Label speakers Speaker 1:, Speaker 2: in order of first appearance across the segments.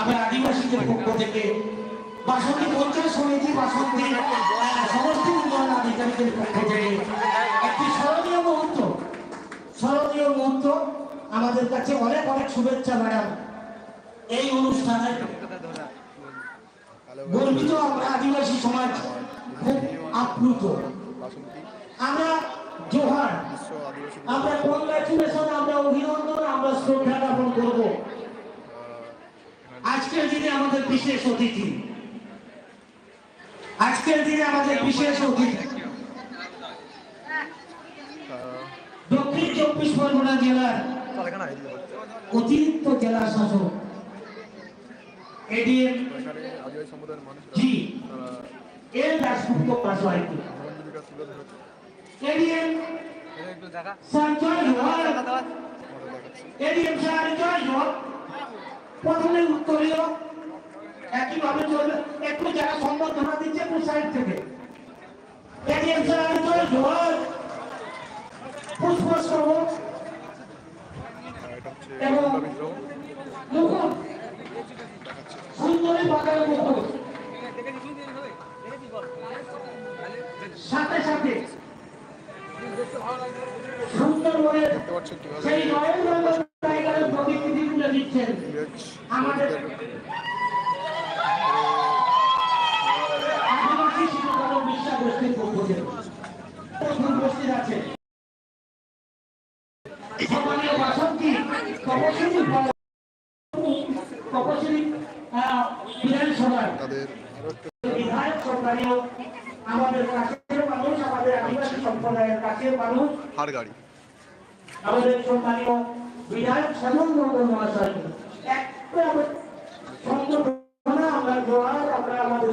Speaker 1: আমরা আদিবাসীদের পক্ষ থেকে বাসন্তী পঞ্চায়েত সমিতি, বাসন্তী উন্নয়ন আধিকারিকের পক্ষ থেকে একটি স্মরণীয় মুহূর্ত। স্মরণীয় মুহূর্ত। আমাদের কাছে অনেক অনেক শুভেচ্ছা, ম্যাডাম। এই অনুষ্ঠানে গর্বিত আমরা আদিবাসী সমাজ খুব আপ্লুত। আমরা জোহার, আমরা কংগ্রাচুলেশন, আমরা অভিনন্দন, আমরা শ্রদ্ধা জ্ঞাপন করব। আজকের দিনে আমাদের বিশেষ অতিথি। আজকের দিনে আমাদের বিশেষ অতিথি। দক্ষিণ চব্বিশ পরগনা জেলার অতিরিক্ত জেলা শাসক, এডিএম জি, এল দাসগুপ্ত
Speaker 2: ধরেছে
Speaker 1: এডিএম সঞ্জয় এডিএম স্যার জয় জোহার প্রথমে উত্তরীয় একইভাবে চলবে। একটু যারা সম্বর্ধনা দিচ্ছে একটু সাইড থেকে। সাথে সাথে সুন্দরবনের সেই তুলে দিচ্ছেন। আমাদের আদিবাসী শিশুকাল বিশ্বাস গোষ্ঠীর পক্ষ থেকে প্রথম উপস্থিত আছে। সম্মানীয় বাসন্তী তপশিলী তপশিলী বিধানসভার
Speaker 2: তাদের আরও একটু
Speaker 1: বিধায়ক সম্মানীয় আমাদের কাছের মানুষ আমাদের আদিবাসী সম্প্রদায়ের কাছের মানুষ আমাদের সম্মানীয় বিধায়ক সদন মন্ডল মহাশয়। একটা সম্বর্ধনা আমরা জোয়ার আমরা আমাদের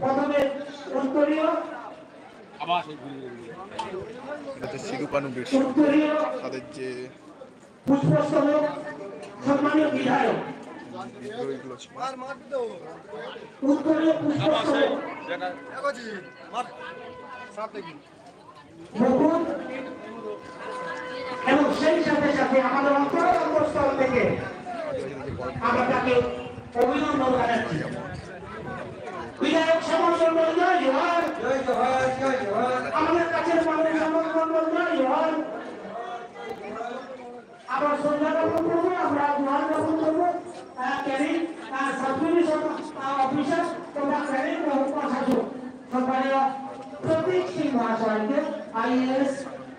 Speaker 1: প্রথমে উত্তরীয়। উত্তরীয়
Speaker 2: তাদের যে
Speaker 1: পুষ্পস্তবক সম্মানীয় বিধায়ক। উত্তরীয় পুষ্পস্তবক। মুকুট এবং সেই সাথে সাথে আমাদের অন্তর অন্তঃস্থল থেকে আমরা তাকে অভিনন্দন জানাচ্ছি। বিধায়ক শ্যামল মন্ডল জয় জোহার আমাদের কাছের মানুষ শ্যামল মন্ডল জয় জোহার আবার সন্ধ্যা জ্ঞাপন করব। আমরা জোহার জ্ঞাপন করব ক্যারিং সাবডিভিশন অফিসার তথা ক্যারিং মহকুমা শাসক সম্মানীয় প্রতীক সিং মহাশয়কে আইএস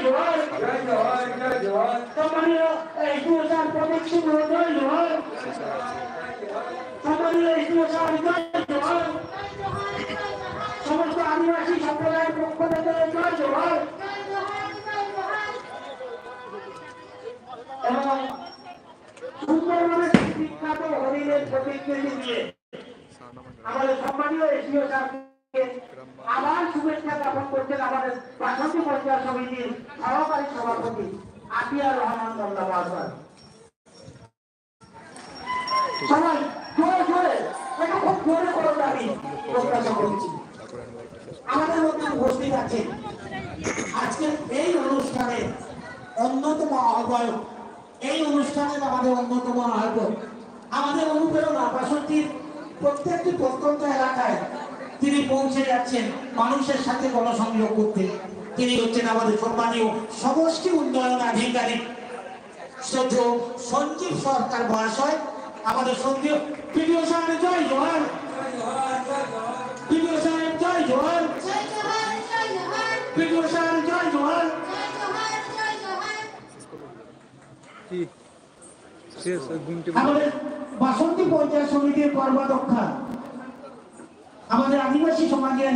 Speaker 1: সুরেশার জয় জোহার সম্মানীয় এই সুরেশার প্রতীক সিংহ জয় জোহার সম্মানীয় এই সুরেশার জয় জোহার সমস্ত আদিবাসী সম্প্রদায়ের জয় আমাদের সম্মানীয় এসিও সাহেবকে আবার শুভেচ্ছা জ্ঞাপন করছেন আমাদের বাসন্তী পঞ্চায়েত সমিতির সহকারী সভাপতি আতিয়ার রহমান মোল্লা সবাই জোরে জোরে একটু খুব জোরে করে করছি। আমাদের মধ্যে উপস্থিত আছে আজকের এই অনুষ্ঠানের অন্যতম আহ্বায়ক, এই অনুষ্ঠানের আমাদের অন্যতম আহ্বায়ক, আমাদের অনুপ্রেরণা বাসন্তীর প্রত্যেকটি প্রত্যন্ত এলাকায় তিনি পৌঁছে যাচ্ছেন মানুষের সাথে গণসংযোগ করতে। তিনি হচ্ছেন আমাদের সম্মানীয় সমষ্টি উন্নয়ন আধিকারিক শ্রদ্ধেয় সঞ্জীব সরকার মহাশয় আমাদের সঞ্জীব। পিডিও সাহেব জয় জোহার পিডিও সাহেব জয় জোহার পিডিও সাহেব জয় জোহার আমাদের বাসন্তী পঞ্চায়েত সমিতির কর্মাধ্যক্ষা। আমাদের আদিবাসী সমাজের